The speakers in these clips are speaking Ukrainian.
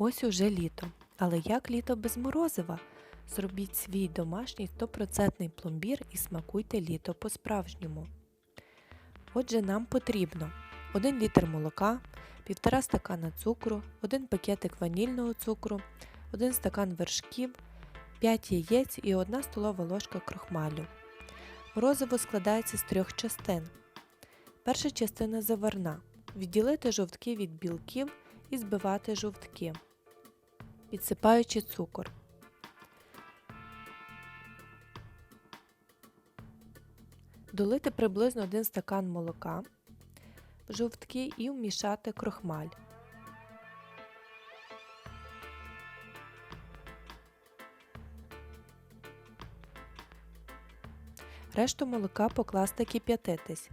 Ось уже літо. Але як літо без морозива? Зробіть свій домашній 100% пломбір і смакуйте літо по-справжньому. Отже, нам потрібно 1 літр молока, 1,5 стакана цукру, 1 пакетик ванільного цукру, 1 стакан вершків, 5 яєць і 1 столова ложка крохмалю. Морозиво складається з трьох частин. Перша частина заварна. Відділити жовтки від білків і збивати жовтки, підсипаючи цукор. Долити приблизно 1 стакан молока жовтки і вмішати крохмаль. Решту молока покласти кип'ятитись.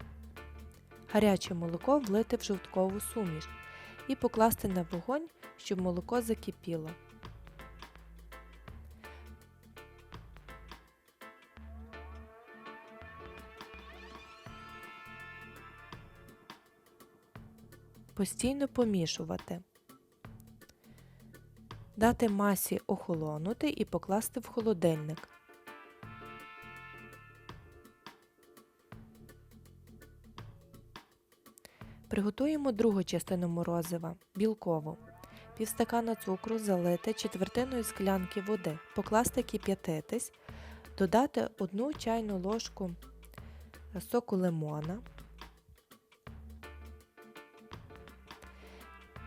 Гаряче молоко влити в жовткову суміш і покласти на вогонь, щоб молоко закипіло. Постійно помішувати. Дати масі охолонути і покласти в холодильник. Приготуємо другу частину морозива білкову. Півстакана цукру залити четвертиною склянки води, покласти кип'ятитись, додати 1 чайну ложку соку лимона,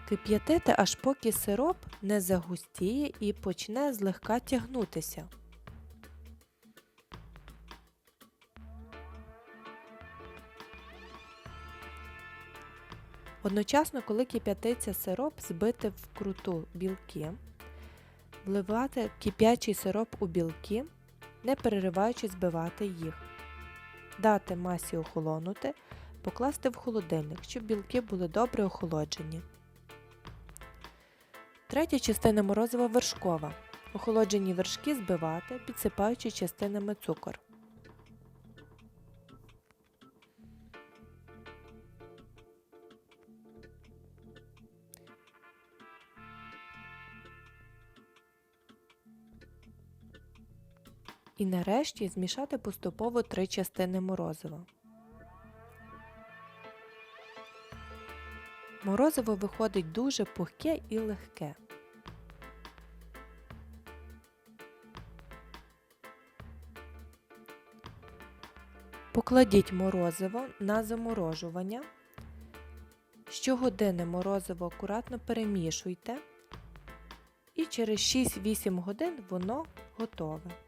кип'ятити, аж поки сироп не загустіє і почне злегка тягнутися. Одночасно, коли кип'ятиться сироп, збити вкруту білки, вливати кип'ячий сироп у білки, не перериваючи збивати їх, дати масі охолонути, покласти в холодильник, щоб білки були добре охолоджені. Третя частина морозива вершкова. Охолоджені вершки збивати, підсипаючи частинами цукор. І нарешті змішати поступово три частини морозива. Морозиво виходить дуже пухке і легке. Покладіть морозиво на заморожування. Щогодини морозиво акуратно перемішуйте, і через 6-8 годин воно готове.